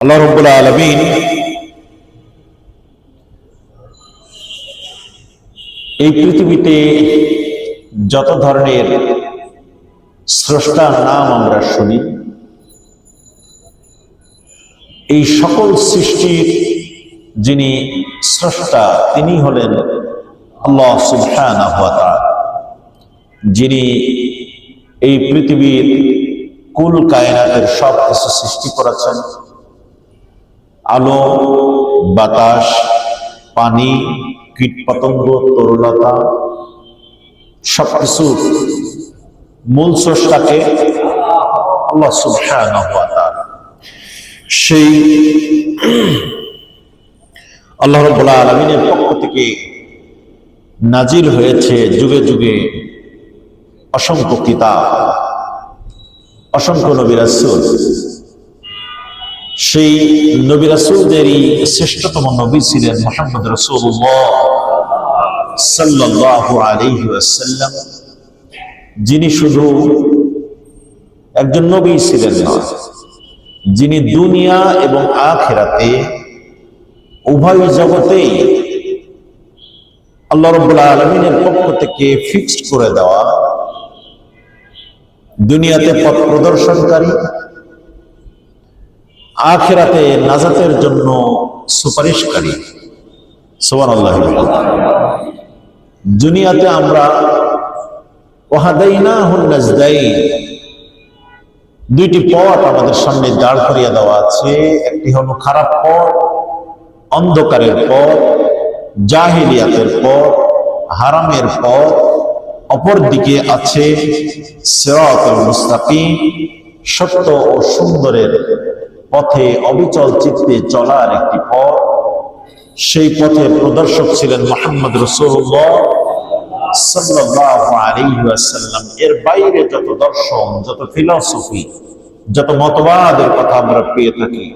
আল্লাহ রব্বুল আলমিন এই পৃথিবীতে যত ধরনের স্রষ্টার নাম আমরা শুনি, এই সকল সৃষ্টির যিনি স্রষ্টা, তিনি হলেন আল্লাহ সুবহানাহু যিনি এই পৃথিবীর কুল কায়নাতের সব কিছু সৃষ্টি করেছেন। আলো, বাতাস, পানি, কীটপতঙ্গ তরুলতা সবকিছু মূল স্রষ্টাকে আল্লাহ সুবহানাহু সেই আল্লাহ রাব্বুল আলামিনের পক্ষ থেকে নাজিল হয়েছে যুগে যুগে অসংখ্য কিতাব, অসংখ্য নবী রাসূল। সেই নবী রাসূলদেরই শ্রেষ্ঠতম নবী ছিলেন মোহাম্মদ রাসূলুল্লাহ সাল্লাল্লাহু আলাইহি যিনি শুধু একজন নবী ছিলেন না, যিনি দুনিয়া এবং আখেরাতে উভয় জগতেই আল্লাহ রব্বুল আলমিনের পক্ষ থেকে ফিক্সড করে দেওয়া দুনিয়াতে পথ প্রদর্শনকারী আখেরাতে নাজাতের জন্য সুপারিশকারী। সোমান আল্লাহ দুনিয়াতে আমরা দুইটি পথ আমাদের সামনে দাঁড় করিয়ে দেওয়া আছে। একটি হলো খারাপ পথ, অন্ধকারের পথ, জাহিলিয়াতের পথ, হারামের পথ। অপর দিকে আছে সত্য ও সুন্দরের পথে অবিচল চিত্তে চলার একটি পথ। সেই পথের প্রদর্শক ছিলেন মোহাম্মদ রসুল্লাহ এর বাইরে যত দর্শন, যত ফিলসফি, যত মতবাদের কথা আমরা পেয়ে থাকি,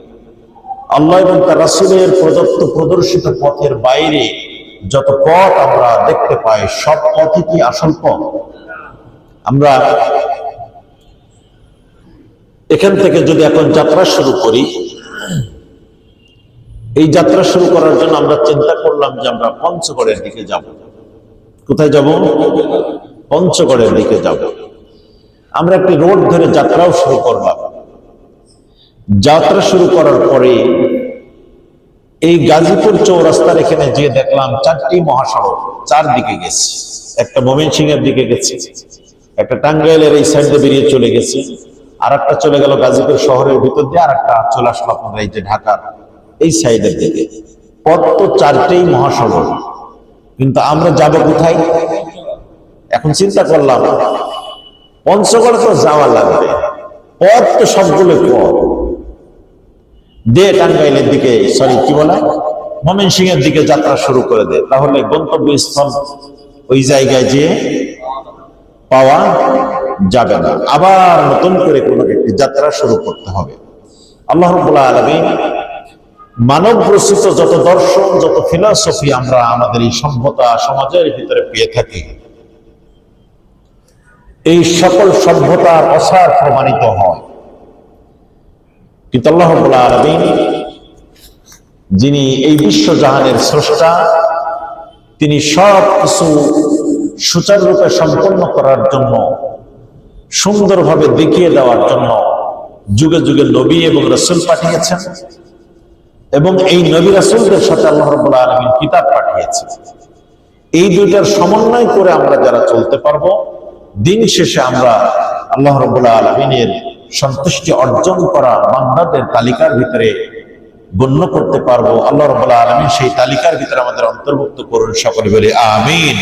আল্লাহ এবং তার রাসূলের প্রদত্ত প্রদর্শিত পথের বাইরে যত পথ আমরা দেখতে পাই, সব পথই কি আসল পথ? আমরা এখান থেকে যদি এখন যাত্রা শুরু করি, এই যাত্রা শুরু করার জন্য আমরা চিন্তা করলাম যে আমরা পঞ্চগড়ের দিকে যাব। কোথায় যাব? পঞ্চগড়ের দিকে যাব। আমরা একটি রোড ধরে যাত্রাও শুরু করলাম। যাত্রা শুরু করার পরে এই গাজীপুর চৌরাস্তার এখানে যে দেখলাম চারটি মহাসড়ক চারদিকে গেছে। একটা মমিন এর দিকে গেছে, একটা টাঙ্গাইলের এই সাইডে বেরিয়ে চলে গেছে। আর একটা চলে গেল গাজীপুর শহরের ভিতর দিয়ে আর একটা চলে আসলো আপনার এই যে ঢাকার এই সাইডের দিকে। পথ তো চারটেই মহাসড়ক। কিন্তু আমরা যাব কোথায়? এখন চিন্তা করলাম, পঞ্চগড় তো যাওয়া লাগবে। পথ তো সবগুলো পথ দে টাঙ্গাইলের দিকে সরি কি বলে? মমিন সিং এর দিকে যাত্রা শুরু করে দে। তাহলে গন্তব্যস্থল ওই জায়গায় যে পাওয়া যাবে না। আবার নতুন করে কোনো একটি যাত্রা শুরু করতে হবে। আল্লাহ রবুল্লাহ আলমী মানব রচিত যত দর্শন, যত ফিলসফি আমরা আমাদের এই সভ্যতা সমাজের ভিতরে পেয়ে থাকি, এই সকল সভ্যতার অসার প্রমাণিত হয়। কিন্তু আল্লাহ যিনি এই বিশ্বজাহানের স্রষ্টা, তিনি সব কিছু সম্পন্ন করার জন্য সুন্দরভাবে দেখিয়ে দেওয়ার জন্য যুগে যুগে নবী এবং রসুল পাঠিয়েছেন এবং এই নবী রাসুলদের সাথে আল্লাহ রব্বুল আলমিন কিতাব পাঠিয়েছে এই দুইটার সমন্বয় করে আমরা যারা চলতে পারব, দিন শেষে আমরা আল্লাহ রব্বুল্লাহ আলমিনের সন্তুষ্টি অর্জন করা বান্দাদের তালিকার ভিতরে গণ্য করতে পারব। আল্লাহ রব্বুল্লাহ আলমিন সেই তালিকার ভিতরে আমাদের অন্তর্ভুক্ত করুন সকলে বলে, আমিন।